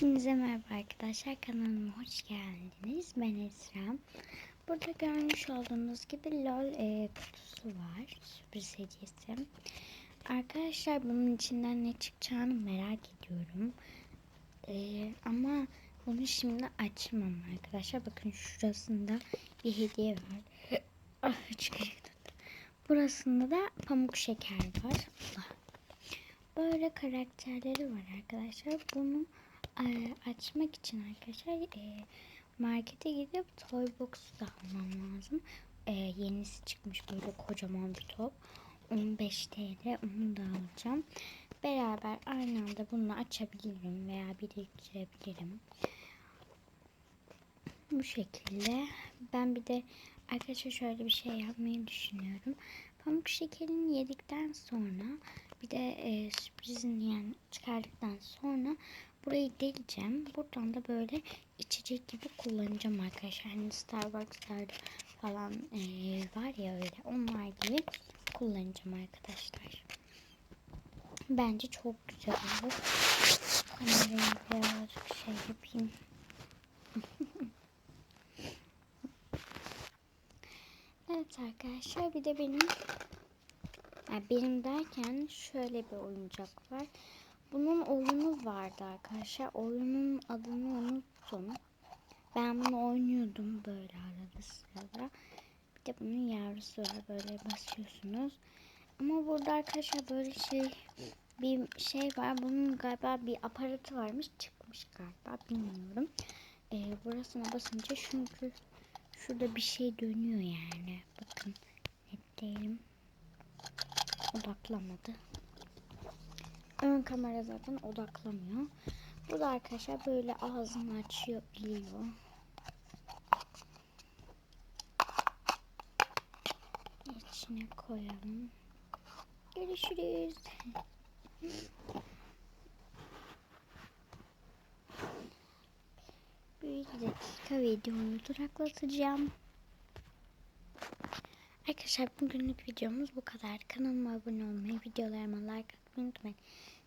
Hepinize merhaba arkadaşlar kanalıma hoş geldiniz. Ben Esra. Burada görmüş olduğunuz gibi LOL e, kutusu var. Sürpriz hediyesi. Arkadaşlar bunun içinden ne çıkacağını merak ediyorum. E, ama bunu şimdi açmam arkadaşlar. Bakın şurasında bir hediye var. ah. Burasında da pamuk şeker var. Böyle karakterleri var arkadaşlar. Bunu açmak için arkadaşlar e, markete gidip toy box'u da almam lazım. E, yenisi çıkmış böyle kocaman bir top. 15 TL onu da alacağım. Beraber aynı anda bunu açabilirim veya biriktirebilirim. Bu şekilde. Ben bir de arkadaşlar şöyle bir şey yapmayı düşünüyorum. Pamuk şekerini yedikten sonra bir de e, sürprizini yani çıkardıktan sonra burayı deleceğim. Buradan da böyle içecek gibi kullanacağım arkadaşlar. Hani Starbucks'larda falan e, var ya öyle onlar gibi kullanacağım arkadaşlar. Bence çok güzel olur. Kamerayı birazcık şey yapayım. evet arkadaşlar bir de benim yani benim derken şöyle bir oyuncak var. Bunun oyunu vardı arkadaşlar. Oyunun adını unuttum. Ben bunu oynuyordum böyle arada sırada. Bir de bunun yavrusu var. Böyle basıyorsunuz. Ama burada arkadaşlar böyle şey bir şey var. Bunun galiba bir aparatı varmış. Çıkmış galiba. Bilmiyorum. Ee, burasına basınca çünkü şurada bir şey dönüyor yani. Bakın net değilim. Odaklamadı. Ön kamera zaten odaklamıyor. Bu da arkadaşlar böyle ağzını açıyor biliyor. İçine koyalım. Görüşürüz. Bir dakika videomu duraklatacağım. Arkadaşlar bugünlük videomuz bu kadar. Kanalıma abone olmayı, videolarıma like atmayı unutmayın.